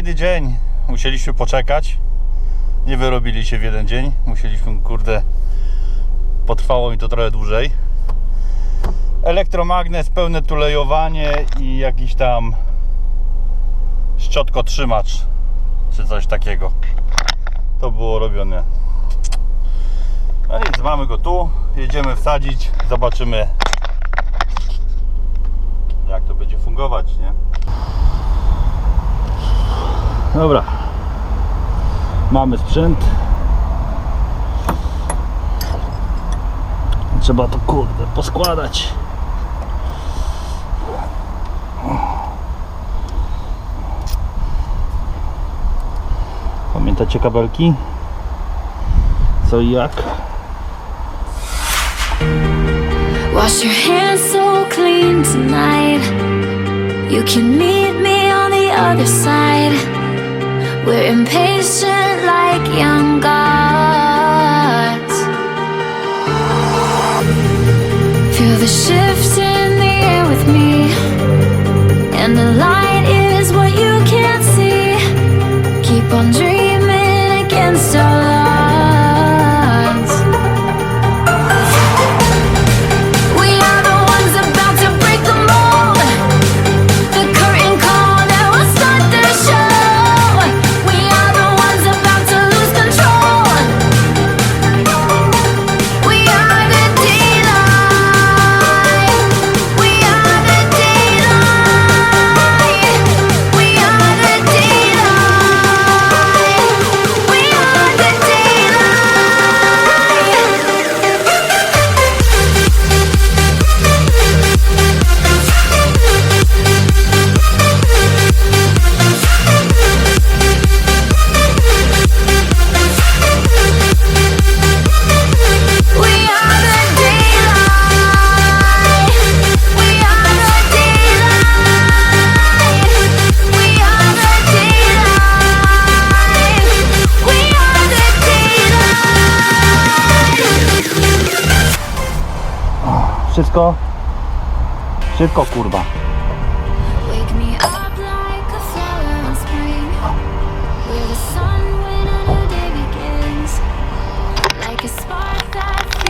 kolejny dzień. Musieliśmy poczekać. Nie wyrobili się w jeden dzień. Musieliśmy, kurde, potrwało mi to trochę dłużej. Elektromagnes, pełne tulejowanie i jakiś tam szczotkotrzymacz czy coś takiego. To było robione. No nic, mamy go tu. Jedziemy wsadzić. Zobaczymy jak to będzie fungować, nie? Dobra. Mamy sprzęt. Trzeba to kurde poskładać. Pamiętacie kabelki? Co i jak? Wash your hands so clean tonight. You can meet me on the other side. We're impatient like young gods. Feel the shift in the air with me. And the light is what you can't see. Keep on dreaming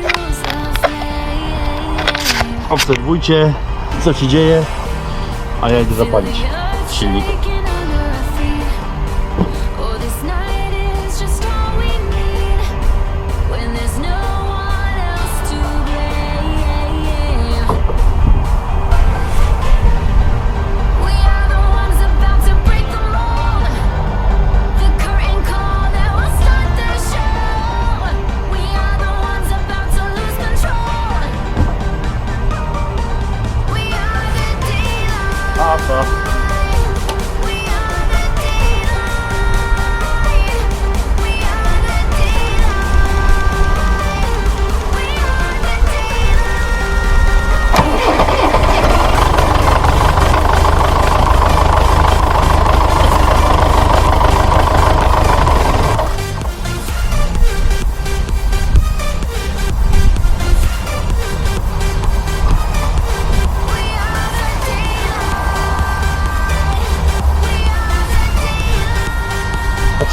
fuels the flame. Obserwujcie co się dzieje, a ja idę zapalić silnik.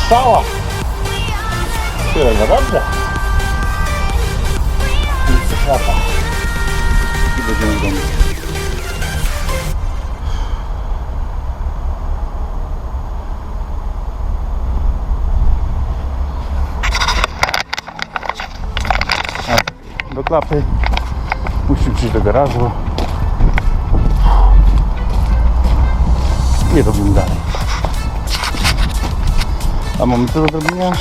stała. Tyle naprawdę. Nic nie klapa. I będziemy w domu. do klapy. Musimy przyjść do garażu. Nie robimy dalej. A mamy co do zrobienia?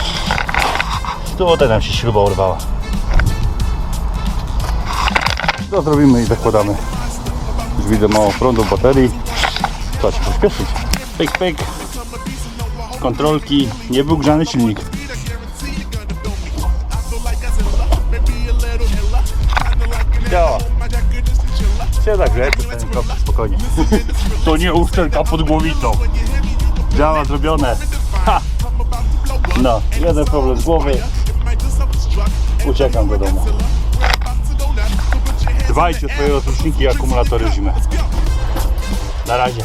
Tutaj nam się śruba urwała. To zrobimy i zakładamy. Już widzę mało prądu, baterii. Trzeba się pośpieszyć. Pyk, pyk. Kontrolki. Nie był grzany silnik. Działa. Się zagrać, to ten krok spokojnie. To nie uszczelka pod głowicą. Działa zrobione. Ha! No, jeden problem z głowy. Uciekam do domu. Dbajcie o swoje rozruszniki i akumulatory w. Na razie.